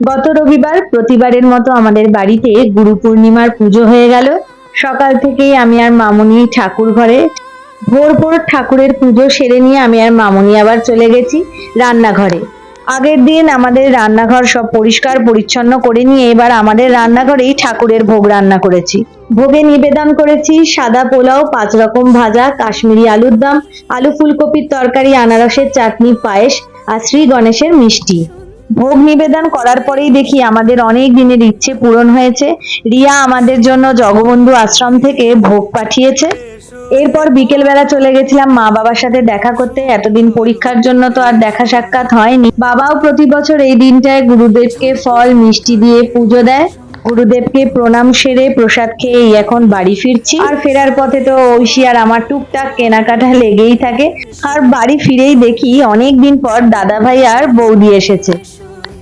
গত রবিবার প্রতিবারের মতো আমাদের বাড়িতে গুরু পূর্ণিমার পুজো হয়ে গেল। সকাল থেকেই আমি আর মামুনি ঠাকুর ঘরে ভোর ভোর ঠাকুরের পুজো সেরে নিয়ে আমি আর মামুনি আবার চলে গেছি রান্নাঘরে। আগের দিন আমাদের রান্নাঘর সব পরিষ্কার পরিচ্ছন্ন করে নিয়ে এবার আমাদের রান্নাঘরেই ঠাকুরের ভোগ রান্না করেছি। ভোগে নিবেদন করেছি সাদা পোলাও, পাঁচ রকম ভাজা, কাশ্মীরি আলুর দম, আলু ফুলকপির তরকারি, আনারসের চাটনি, পায়েস আর শ্রী গণেশের মিষ্টি। ভোগ নিবেদন করার পরেই দেখি আমাদের অনেক দিনের ইচ্ছে পূরণ হয়েছে। রিয়া আমাদের জন্য জগবন্ধু আশ্রম থেকে ভোগ পাঠিয়েছে। এরপর বিকেলবেলা চলে গেছিলাম মা বাবার সাথে দেখা করতে। এতদিন পরীক্ষার জন্য তো আর দেখা সাক্ষাৎ হয়নি। বাবাও প্রতি বছর এই দিনটায় গুরুদেবকে ফল, মিষ্টি দিয়ে পুজো দেয়। গুরুদেবকে প্রণাম সেরে প্রসাদ খেয়ে এখন বাড়ি ফিরছি। আর ফেরার পথে তো ঐশী আর আমার টুকটাক কেনাকাটা লেগেই থাকে। আর বাড়ি ফিরেই দেখি অনেক দিন পর দাদা ভাই আর বৌদি এসেছে।